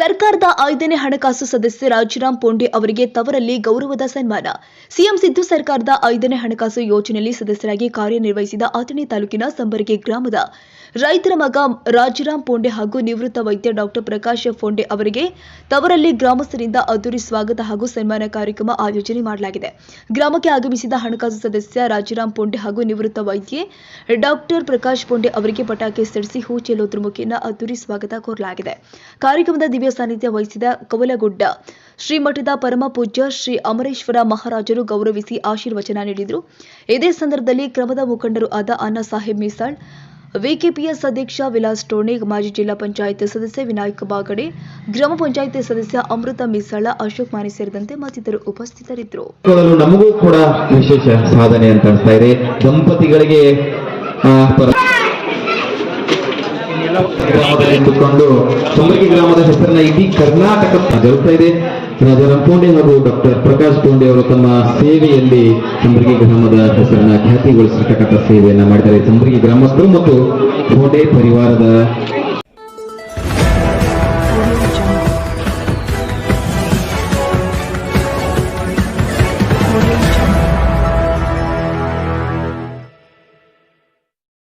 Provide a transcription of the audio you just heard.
ಸರ್ಕಾರದ ಐದನೇ ಹಣಕಾಸು ಸದಸ್ಯ ರಾಜರಾಮ್ ಪೋಂಡೆ ಅವರಿಗೆ ತವರಲ್ಲಿ ಗೌರವದ ಸನ್ಮಾನ. ಸಿಎಂ ಸಿದ್ದು ಸರ್ಕಾರದ ಐದನೇ ಹಣಕಾಸು ಯೋಜನೆಯಲ್ಲಿ ಸದಸ್ಯರಾಗಿ ಕಾರ್ಯನಿರ್ವಹಿಸಿದ ಅಥಣಿ ತಾಲೂಕಿನ ಸಂಬರಗಿ ಗ್ರಾಮದ ರೈತರ ಮಗ ರಾಜರಾಮ್ ಪೋಂಡೆ ಹಾಗೂ ನಿವೃತ್ತ ವೈದ್ಯ ಡಾಕ್ಟರ್ ಪ್ರಕಾಶ್ ಪೋಂಡೆ ಅವರಿಗೆ ತವರಲ್ಲಿ ಗ್ರಾಮಸ್ಥರಿಂದ ಅದ್ದೂರಿ ಸ್ವಾಗತ ಹಾಗೂ ಸನ್ಮಾನ ಕಾರ್ಯಕ್ರಮ ಆಯೋಜನೆ ಮಾಡಲಾಗಿದೆ. ಗ್ರಾಮಕ್ಕೆ ಆಗಮಿಸಿದ ಹಣಕಾಸು ಸದಸ್ಯ ರಾಜರಾಮ್ ಪೋಂಡೆ ಹಾಗೂ ನಿವೃತ್ತ ವೈದ್ಯ ಡಾಕ್ಟರ್ ಪ್ರಕಾಶ್ ಪೋಂಡೆ ಅವರಿಗೆ ಪಟಾಕಿ ಸಿಡಿಸಿ ಹೂ ಚೆಲ್ಲೋದ್ರ ಮುಖೇನ ಅದ್ದೂರಿ ಸ್ವಾಗತ ಕೋರಲಾಗಿದೆ. ಕಾರ್ಯಕ್ರಮದ ದಿವ್ಯ ಸಾನ್ನಿಧ್ಯ ವಹಿಸಿದ ಕವಲಗುಡ್ಡ. ಶ್ರೀಮಠದ ಪರಮ ಪೂಜ್ಯ ಶ್ರೀ ಅಮರೇಶ್ವರ ಮಹಾರಾಜರು ಗೌರವಿಸಿ ಆಶೀರ್ವಚನ ನೀಡಿದರು. ಇದೇ ಸಂದರ್ಭದಲ್ಲಿ ಕ್ರಮದ ಮುಖಂಡರು ಆದ ಅಣ್ಣಾ ಸಾಹೇಬ್ ಮೀಸಾಳ್, ವಿಕೆಪಿಎಸ್ ಅಧ್ಯಕ್ಷ ವಿಲಾಸ್ ಟೋಣಿ, ಮಾಜಿ ಜಿಲ್ಲಾ ಪಂಚಾಯತ್ ಸದಸ್ಯ ವಿನಾಯಕ ಬಾಗಡೆ, ಗ್ರಾಮ ಪಂಚಾಯತ್ ಸದಸ್ಯ ಅಮೃತ ಮೀಸಾಳ, ಅಶೋಕ್ ಮಾನಿ ಸೇರಿದಂತೆ ಮತ್ತಿತರರು ಉಪಸ್ಥಿತರಿದ್ದರು. ನಮಗೂ ಕೂಡ ವಿಶೇಷ ಸಾಧನೆ ಅಂತ ಅನಿಸ್ತಾ ಇದೆ. ದಂಪತಿಗಳಿಗೆ ಗ್ರಾಮದ ನಿಂತುಕೊಂಡು ಗ್ರಾಮದ ಹೆಸರನ್ನ ಇಡೀ ಕರ್ನಾಟಕ ಜರುಗ್ತಾ ಇದೆ. ರಾಜಾರಾಮ್ ಹಾಗೂ ಡಾಕ್ಟರ್ ಪ್ರಕಾಶ್ ಪೋಂಡೆ ಅವರು ತಮ್ಮ ಸೇವೆಯಲ್ಲಿ ಚಂದ್ರಗಿ ಗ್ರಾಮದ ಹೆಸರನ್ನ ಖ್ಯಾತಿಗೊಳಿಸಿರ್ತಕ್ಕಂಥ ಸೇವೆಯನ್ನ ಮಾಡಿದ್ದಾರೆ. ಚಂದ್ರಗಿ ಗ್ರಾಮಸ್ಥರು ಮತ್ತು ಪೋಂಡೆ ಪರಿವಾರದ